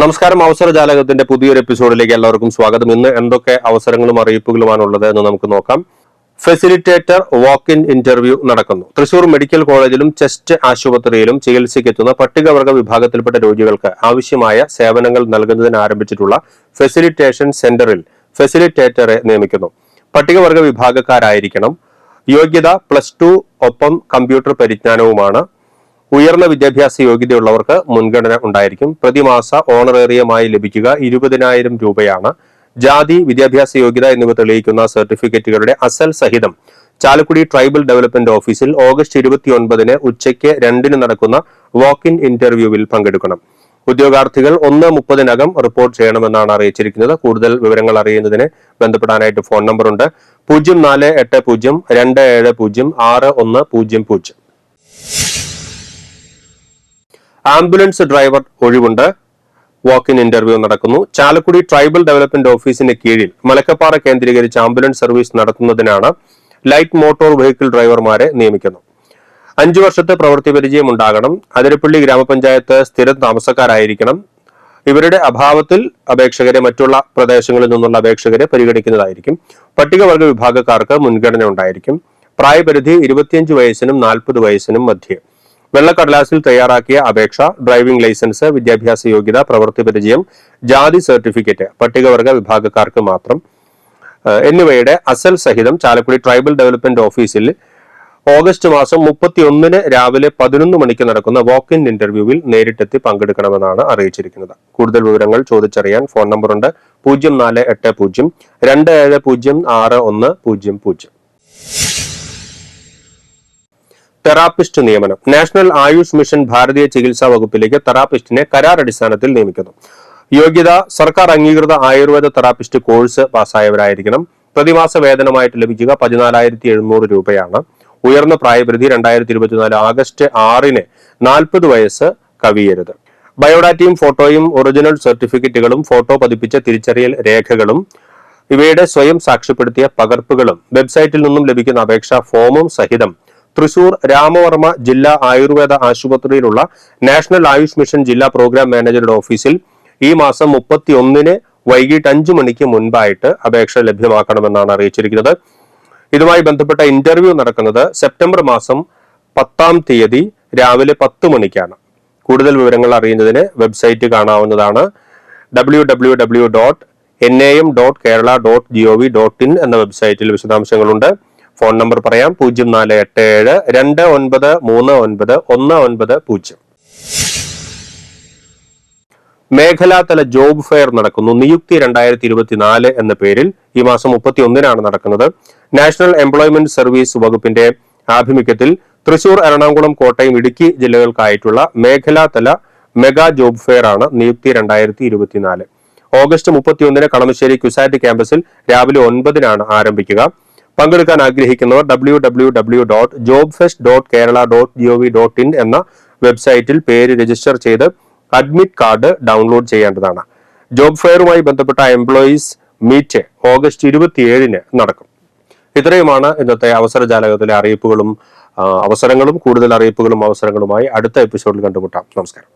നമസ്കാരം. അവസര ജാലകത്തിന്റെ പുതിയൊരു എപ്പിസോഡിലേക്ക് എല്ലാവർക്കും സ്വാഗതം. ഇന്ന് എന്തൊക്കെ അവസരങ്ങളും അറിയിപ്പുകളുമാണ് ഉള്ളത് എന്ന് നമുക്ക് നോക്കാം. ഫെസിലിറ്റേറ്റർ വാക്ക് ഇൻ ഇന്റർവ്യൂ നടക്കുന്നു. തൃശൂർ മെഡിക്കൽ കോളേജിലും ചെസ്റ്റ് ആശുപത്രിയിലും ചികിത്സയ്ക്കെത്തുന്ന പട്ടികവർഗ വിഭാഗത്തിൽപ്പെട്ട രോഗികൾക്ക് ആവശ്യമായ സേവനങ്ങൾ നൽകുന്നതിന് ആരംഭിച്ചിട്ടുള്ള ഫെസിലിറ്റേഷൻ സെന്ററിൽ ഫെസിലിറ്റേറ്ററെ നിയമിക്കുന്നു. പട്ടികവർഗ വിഭാഗക്കാരായിരിക്കണം. യോഗ്യത പ്ലസ് ടു ഒപ്പം കമ്പ്യൂട്ടർ പരിജ്ഞാനവുമാണ്. ഉയർന്ന വിദ്യാഭ്യാസ യോഗ്യതയുള്ളവർക്ക് മുൻഗണന ഉണ്ടായിരിക്കും. പ്രതിമാസ ഓണറേറിയമായി ലഭിക്കുക ഇരുപതിനായിരം രൂപയാണ്. ജാതി വിദ്യാഭ്യാസ യോഗ്യത എന്നിവ തെളിയിക്കുന്ന സർട്ടിഫിക്കറ്റുകളുടെ അസൽ സഹിതം ചാലക്കുടി ട്രൈബൽ ഡെവലപ്മെന്റ് ഓഫീസിൽ ഓഗസ്റ്റ് ഇരുപത്തിയൊൻപതിന് ഉച്ചയ്ക്ക് രണ്ടിന് നടക്കുന്ന വാക്ക് ഇൻ ഇന്റർവ്യൂവിൽ പങ്കെടുക്കണം. ഉദ്യോഗാർത്ഥികൾ ഒന്ന് മുപ്പതിനകം റിപ്പോർട്ട് ചെയ്യണമെന്നാണ് അറിയിച്ചിരിക്കുന്നത്. കൂടുതൽ വിവരങ്ങൾ അറിയുന്നതിന് ബന്ധപ്പെടാനായിട്ട് ഫോൺ നമ്പറുണ്ട്. പൂജ്യം നാല് എട്ട് പൂജ്യം രണ്ട് ഏഴ് പൂജ്യം ആറ് ഒന്ന് പൂജ്യം പൂജ്യം. ആംബുലൻസ് ഡ്രൈവർ ഒഴിവുണ്ട്. വാക്ക് ഇൻ ഇന്റർവ്യൂ നടക്കുന്നു. ചാലക്കുടി ട്രൈബൽ ഡെവലപ്മെന്റ് ഓഫീസിന്റെ കീഴിൽ മലക്കപ്പാറ കേന്ദ്രീകരിച്ച് ആംബുലൻസ് സർവീസ് നടത്തുന്നതിനാണ് ലൈറ്റ് മോട്ടോർ വെഹിക്കിൾ ഡ്രൈവർമാരെ നിയമിക്കുന്നു അഞ്ചു വർഷത്തെ പ്രവൃത്തി പരിചയം ഉണ്ടാകണം. അതിരപ്പള്ളി ഗ്രാമപഞ്ചായത്ത് സ്ഥിരം താമസക്കാരായിരിക്കണം. ഇവരുടെ അഭാവത്തിൽ അപേക്ഷകരെ മറ്റുള്ള പ്രദേശങ്ങളിൽ നിന്നുള്ള അപേക്ഷകരെ പരിഗണിക്കുന്നതായിരിക്കും. പട്ടികവർഗ വിഭാഗക്കാർക്ക് മുൻഗണന ഉണ്ടായിരിക്കും. പ്രായപരിധി ഇരുപത്തിയഞ്ച് വയസ്സിനും നാൽപ്പത് വയസ്സിനും മധ്യേ. വെള്ളക്കടലാസിൽ തയ്യാറാക്കിയ അപേക്ഷ ഡ്രൈവിംഗ് ലൈസൻസ് വിദ്യാഭ്യാസ യോഗ്യത പ്രവൃത്തി പരിചയം ജാതി സർട്ടിഫിക്കറ്റ് പട്ടികവർഗ വിഭാഗക്കാർക്ക് മാത്രം എന്നിവയുടെ അസൽ സഹിതം ചാലക്കുടി ട്രൈബൽ ഡെവലപ്മെന്റ് ഓഫീസിൽ ഓഗസ്റ്റ് മാസം മുപ്പത്തിയൊന്നിന് രാവിലെ പതിനൊന്ന് മണിക്ക് നടക്കുന്ന വാക്ക് ഇൻ ഇന്റർവ്യൂവിൽ നേരിട്ടെത്തി പങ്കെടുക്കണമെന്നാണ് അറിയിച്ചിരിക്കുന്നത്. കൂടുതൽ വിവരങ്ങൾ ചോദിച്ചറിയാൻ ഫോൺ നമ്പറുണ്ട് പൂജ്യം നാല് എട്ട് പൂജ്യം രണ്ട് ഏഴ് പൂജ്യം ആറ് ഒന്ന് പൂജ്യം പൂജ്യം. തെറാപ്പിസ്റ്റ് നിയമനം. നാഷണൽ ആയുഷ് മിഷൻ ഭാരതീയ ചികിത്സാ വകുപ്പിലേക്ക് തെറാപ്പിസ്റ്റിനെ കരാർ അടിസ്ഥാനത്തിൽ നിയമിക്കുന്നു. യോഗ്യത സർക്കാർ അംഗീകൃത ആയുർവേദ തെറാപ്പിസ്റ്റ് കോഴ്സ് പാസ്സായവരായിരിക്കണം. പ്രതിമാസ വേതനമായിട്ട് ലഭിക്കുക പതിനാലായിരത്തി എഴുന്നൂറ് രൂപയാണ്. ഉയർന്ന പ്രായപരിധി രണ്ടായിരത്തി ഇരുപത്തിനാല് ആഗസ്റ്റ് ആറിന് നാൽപ്പത് വയസ്സ് കവിയരുത്. ബയോഡാറ്റയും ഫോട്ടോയും ഒറിജിനൽ സർട്ടിഫിക്കറ്റുകളും ഫോട്ടോ പതിപ്പിച്ച തിരിച്ചറിയൽ രേഖകളും ഇവയുടെ സ്വയം സാക്ഷ്യപ്പെടുത്തിയ പകർപ്പുകളും വെബ്സൈറ്റിൽ നിന്നും ലഭിക്കുന്ന അപേക്ഷാ ഫോമും സഹിതം തൃശൂർ രാമവർമ്മ ജില്ലാ ആയുർവേദ ആശുപത്രിയിലുള്ള നാഷണൽ ആയുഷ് മിഷൻ ജില്ലാ പ്രോഗ്രാം മാനേജറുടെ ഓഫീസിൽ ഈ മാസം മുപ്പത്തി ഒന്നിന് വൈകിട്ട് അഞ്ചു മണിക്ക് മുൻപായിട്ട് അപേക്ഷ ലഭ്യമാക്കണമെന്നാണ് അറിയിച്ചിരിക്കുന്നത്. ഇതുമായി ബന്ധപ്പെട്ട ഇന്റർവ്യൂ നടക്കുന്നത് സെപ്റ്റംബർ മാസം പത്താം തീയതി രാവിലെ പത്ത് മണിക്കാണ്. കൂടുതൽ വിവരങ്ങൾ അറിയുന്നതിന് വെബ്സൈറ്റ് കാണാവുന്നതാണ് W W W dot N A M dot Kerala dot G O V dot in എന്ന വെബ്സൈറ്റിൽ വിശദാംശങ്ങളുണ്ട്. ഫോൺ നമ്പർ പറയാം. പൂജ്യം നാല് എട്ട് ഏഴ് രണ്ട് ഒൻപത് മൂന്ന് ഒൻപത് ഒന്ന് ഒൻപത് പൂജ്യം. മേഖലാതല ജോബ് ഫെയർ നടക്കുന്നു. നിയുക്തി രണ്ടായിരത്തി ഇരുപത്തിനാല് എന്ന പേരിൽ ഈ മാസം മുപ്പത്തി ഒന്നിനാണ് നടക്കുന്നത്. നാഷണൽ എംപ്ലോയ്മെന്റ് സർവീസ് വകുപ്പിന്റെ ആഭിമുഖ്യത്തിൽ തൃശൂർ എറണാകുളം കോട്ടയം ഇടുക്കി ജില്ലകൾക്കായിട്ടുള്ള മേഖലാതല മെഗാ ജോബ് ഫെയർ ആണ് നിയുക്തി രണ്ടായിരത്തി ഇരുപത്തിനാല് ഓഗസ്റ്റ് മുപ്പത്തിയൊന്നിന് കളമശ്ശേരി ക്യുസാറ്റ് ക്യാമ്പസിൽ രാവിലെ ഒൻപതിനാണ് ആരംഭിക്കുക. പങ്കെടുക്കാൻ ആഗ്രഹിക്കുന്നവർ W W dot job fest dot Kerala dot G O V dot in എന്ന വെബ്സൈറ്റിൽ പേര് രജിസ്റ്റർ ചെയ്ത് അഡ്മിറ്റ് കാർഡ് ഡൗൺലോഡ് ചെയ്യേണ്ടതാണ്. ജോബ് ഫെയറുമായി ബന്ധപ്പെട്ട എംപ്ലോയീസ് മീറ്റ് ഓഗസ്റ്റ് ഇരുപത്തിയേഴിന് നടക്കും. ഇത്രയുമാണ് ഇന്നത്തെ അവസര ജാലകത്തിലെ അറിയിപ്പുകളും അവസരങ്ങളും കൂടുതൽ അറിയിപ്പുകളും അവസരങ്ങളുമായി അടുത്ത എപ്പിസോഡിൽ കണ്ടുമുട്ടാം. നമസ്കാരം.